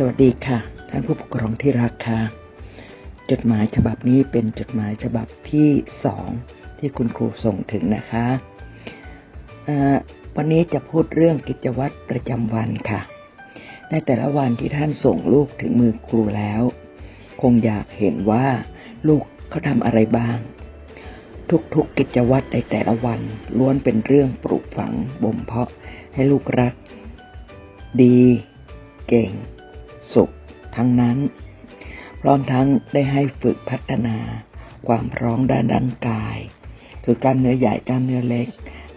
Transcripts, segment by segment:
สวัสดีค่ะ ท่านผู้ปกครองที่รักค่ะ จดหมายฉบับนี้เป็นจดหมายฉบับที่สองที่คุณครูส่งถึงนะคะวันนี้จะพูดเรื่องกิจวัตรประจำวันค่ะ ในแต่ละวันที่ท่านส่งลูกถึงมือครูแล้ว คงอยากเห็นว่าลูกเขาทำอะไรบ้าง ทุกๆกิจวัตรในแต่ละวันล้วนเป็นเรื่องปลูกฝังบ่มเพาะให้ลูกรัก ดี เก่ง สุขทั้งนั้น พร้อมทั้งได้ให้ฝึกพัฒนา ความพร้อมด้านร่างกาย คือกล้ามเนื้อใหญ่กล้ามเนื้อเล็ก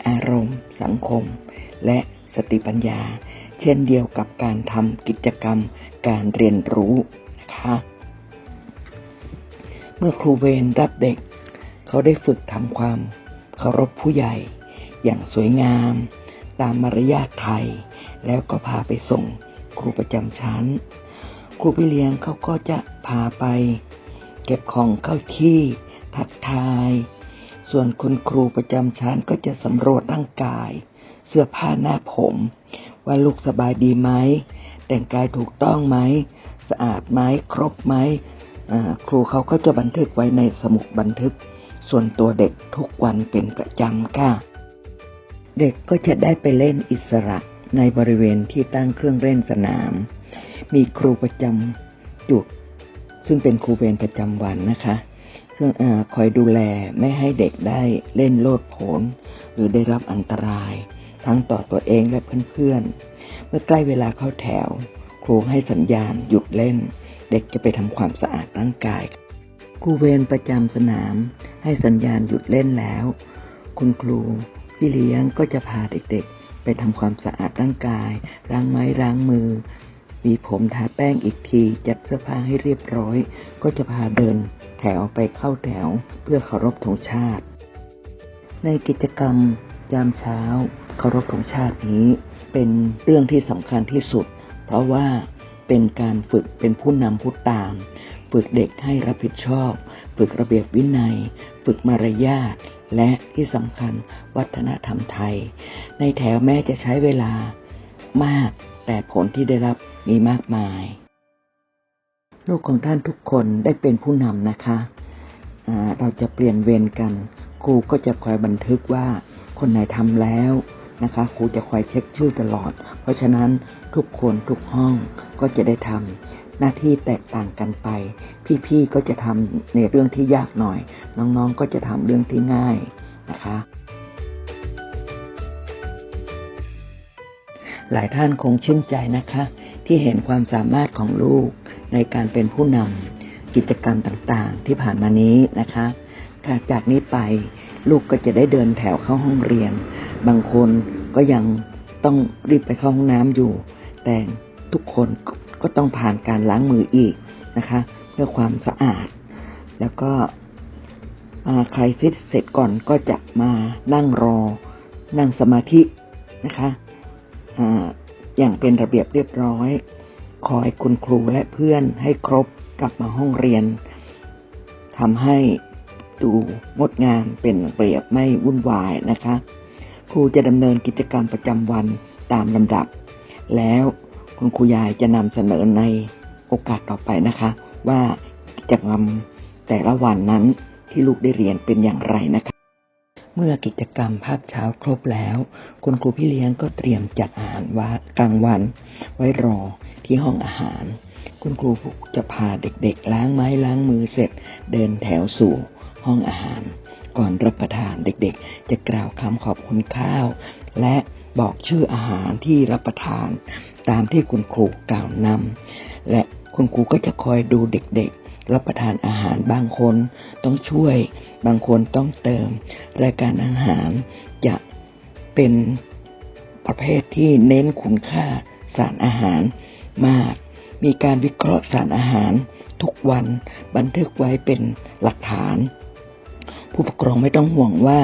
อารมณ์ สังคม และสติปัญญา เช่นเดียวกับการทำกิจกรรมการเรียนรู้นะคะเมื่อครูเวรรับเด็ก เขาได้ฝึกทำความเคารพผู้ใหญ่ อย่างสวยงาม ตามมารยาทไทย แล้วก็พาไปส่ง ครูประจำชั้น ครูพี่เลี้ยงเขาก็จะพาไป เก็บของเข้าที่ทักทาย ส่วนคุณครูประจำชั้นก็จะสำรวจร่างกาย เสื้อผ้าหน้าผม ว่าลูกสบายดีไหม แต่งกายถูกต้องไหม สะอาดไหมครบไหมครูเขาก็จะบันทึกไว้ในสมุดบันทึก ส่วนตัวเด็กทุกวันเป็นประจำค่ะ เด็กก็จะได้ไปเล่นอิสระ ในบริเวณที่ตั้งเครื่องเล่นสนาม มีครูประจำจุด ซึ่งเป็นครูเวรประจำวันนะคะซึ่งอคอยดูแลไม่ให้เด็กได้เล่นโลดโผนหรือได้รับอันตราย ทั้งต่อตัวเองและเพื่อนๆ เมื่อใกล้เวลาเข้าแถว ครูให้สัญญาณหยุดเล่น เด็กจะไปทำความสะอาดร่างกายครูเวรประจำสนาม ให้สัญญาณหยุดเล่นแล้ว คุณครูพี่เลี้ยงก็จะพาเด็กๆ ทำความสะอาดร่างกาย ล้างไม้ล้างมือหวีผมทาแป้งอีกที จัดเสื้อผ้าให้เรียบร้อย ก็จะพาเดิน แถวไปเข้าแถวเพื่อเคารพธงชาติ ในกิจกรรมยามเช้าเคารพธงชาตินี้ เป็นเรื่องที่สำคัญที่สุด เพราะว่าเป็นการฝึกเป็นผู้นำผู้ตาม ฝึกเด็กให้รับผิดชอบ ฝึกระเบียบวินัย ฝึกมารยาท และที่สำคัญวัฒนธรรมไทย ในแถวแม้จะใช้เวลามาก แต่ผลที่ได้รับมีมากมาย ลูกของท่านทุกคนได้เป็นผู้นำนะคะเราจะเปลี่ยนเวรกันครูก็จะคอยบันทึกว่าคนไหนทำแล้ว นะคะครูจะคอยเช็คชื่อตลอด เพราะฉะนั้นทุกคนทุกห้องก็จะได้ทำหน้าที่แตกต่างกันไป พี่ๆก็จะทำในเรื่องที่ยากหน่อย น้องๆก็จะทำเรื่องที่ง่ายนะคะหลายท่านคงชื่นใจนะคะ ที่เห็นความสามารถของลูกในการเป็นผู้นำกิจกรรมต่างๆ ที่ผ่านมานี้นะคะค่ะจากนี้ไป ลูกก็จะได้เดินแถวเข้าห้องเรียน บางคนก็ยังต้องรีบไปเข้าห้องน้ำอยู่ แต่ทุกคนก็ต้องผ่านการล้างมืออีกนะคะ เพื่อความสะอาด แล้วก็ใครฟิตเสร็จก่อนก็จะมานั่งรอ นั่งสมาธินะคะออย่างเป็นระเบียบเรียบร้อย คอยคุณครูและเพื่อนให้ครบกลับมาห้องเรียนทำให้ ดูงดงามเป็นระเบียบไม่วุ่นวายนะคะ ครูจะดำเนินกิจกรรมประจำวันตามลำดับ แล้วคุณครูยายจะนำเสนอในโอกาสต่อไปนะคะ ว่ากิจกรรมแต่ละวันนั้นที่ลูกได้เรียนเป็นอย่างไรนะคะ เมื่อกิจกรรมภาคเช้าครบแล้ว คุณครูพี่เลี้ยงก็เตรียมจัดอาหารว่ากลางวัน ไว้รอที่ห้องอาหาร คุณครูจะพาเด็กๆ ล้างไม้ล้างมือเสร็จ เดินแถวสู่ ห้องอาหาร ก่อนรับประทานเด็กๆ จะกล่าวคำขอบคุณข้าว และบอกชื่ออาหารที่รับประทาน ตามที่คุณครูกล่าวนำและคุณครูก็จะคอยดูเด็กๆ รับประทานอาหารบางคนต้องช่วย บางคนต้องเติม รายการอาหารจะเป็นประเภทที่เน้นคุณค่าสารอาหารมาก มีการวิเคราะห์สารอาหารทุกวันบันทึกไว้เป็นหลักฐาน ผู้ปกครองไม่ต้องห่วงว่า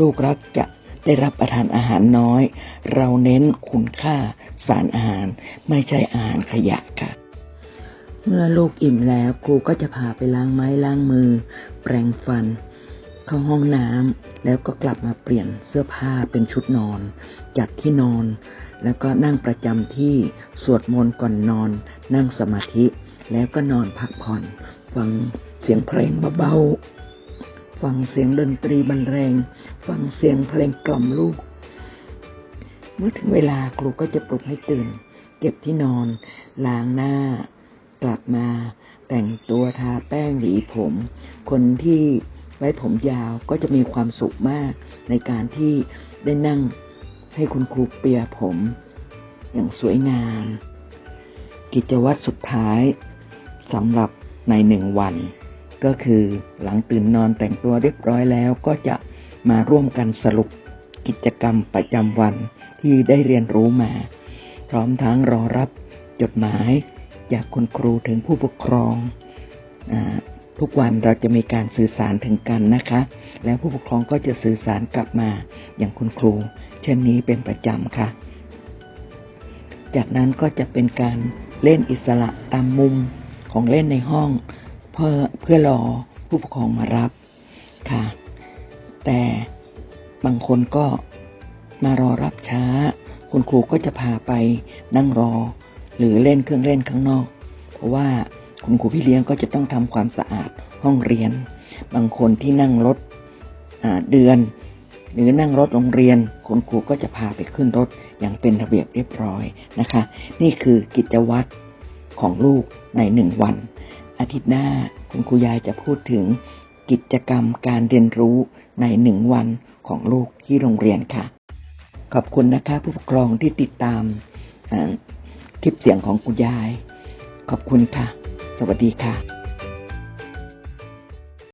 ลูกรักจะได้รับประทานอาหารน้อย เราเน้นคุณค่าสารอาหาร ไม่ใช่อาหารขยะค่ะ เมื่อลูกอิ่มแล้วครูก็จะพาไปล้างไม้ล้างมือ แปรงฟัน เข้าห้องน้ำแล้วก็กลับมาเปลี่ยนเสื้อผ้าเป็นชุดนอน จัดที่นอน แล้วก็นั่งประจำที่สวดมนต์ก่อนนอน นั่งสมาธิ แล้วก็นอนพักผ่อน ฟังเสียงเพลงเบาๆ ฟังเสียงดนตรีบรรเลงฟังเสียงเพลงกล่อมลูก เมื่อถึงเวลาครูก็จะปลุกให้ตื่น เก็บที่นอนล้างหน้ากลับมา แต่งตัวทาแป้งหวีผม คนที่ไว้ผมยาวก็จะมีความสุขมาก ในการที่ได้นั่งให้คุณครูเปียผม อย่างสวยงาม กิจวัตรสุดท้ายสำหรับในหนึ่งวัน ก็คือหลังตื่นนอนแต่งตัวเรียบร้อยแล้วก็จะมาร่วมกันสรุปกิจกรรมประจำวันที่ได้เรียนรู้มา พร้อมทั้งรอรับจดหมายจากคุณครูถึงผู้ปกครองอทุกวันเราจะมีการสื่อสารถึงกันนะคะ แล้วผู้ปกครองก็จะสื่อสารกลับมาอย่างคุณครู เช่นนี้เป็นประจำค่ะ จากนั้นก็จะเป็นการเล่นอิสระตามมุมของเล่นในห้อง เพื่อเพื่อรอผู้ปกครองมารับค่ะ แต่บางคนก็มารอรับช้า คุณครูก็จะพาไปนั่งรอ หรือเล่นเครื่องเล่นข้างนอก เพราะว่าคุณครูพี่เลี้ยงก็จะต้องทำความสะอาดห้องเรียน บางคนที่นั่งรถเดือน หรือนั่งรถโรงเรียน คุณครูก็จะพาไปขึ้นรถอย่างเป็นระเบียบเรียบร้อยนะคะ นี่คือกิจวัตรของลูกในหนึ่งวัน อาทิตย์หน้าคุณครูยายจะพูดถึงกิจกรรมการเรียนรู้ในหนึ่งวันของลูกที่โรงเรียนค่ะ ขอบคุณนะคะผู้ปกครองที่ติดตามคลิปเสียงของคุณยาย ขอบคุณค่ะ สวัสดีค่ะ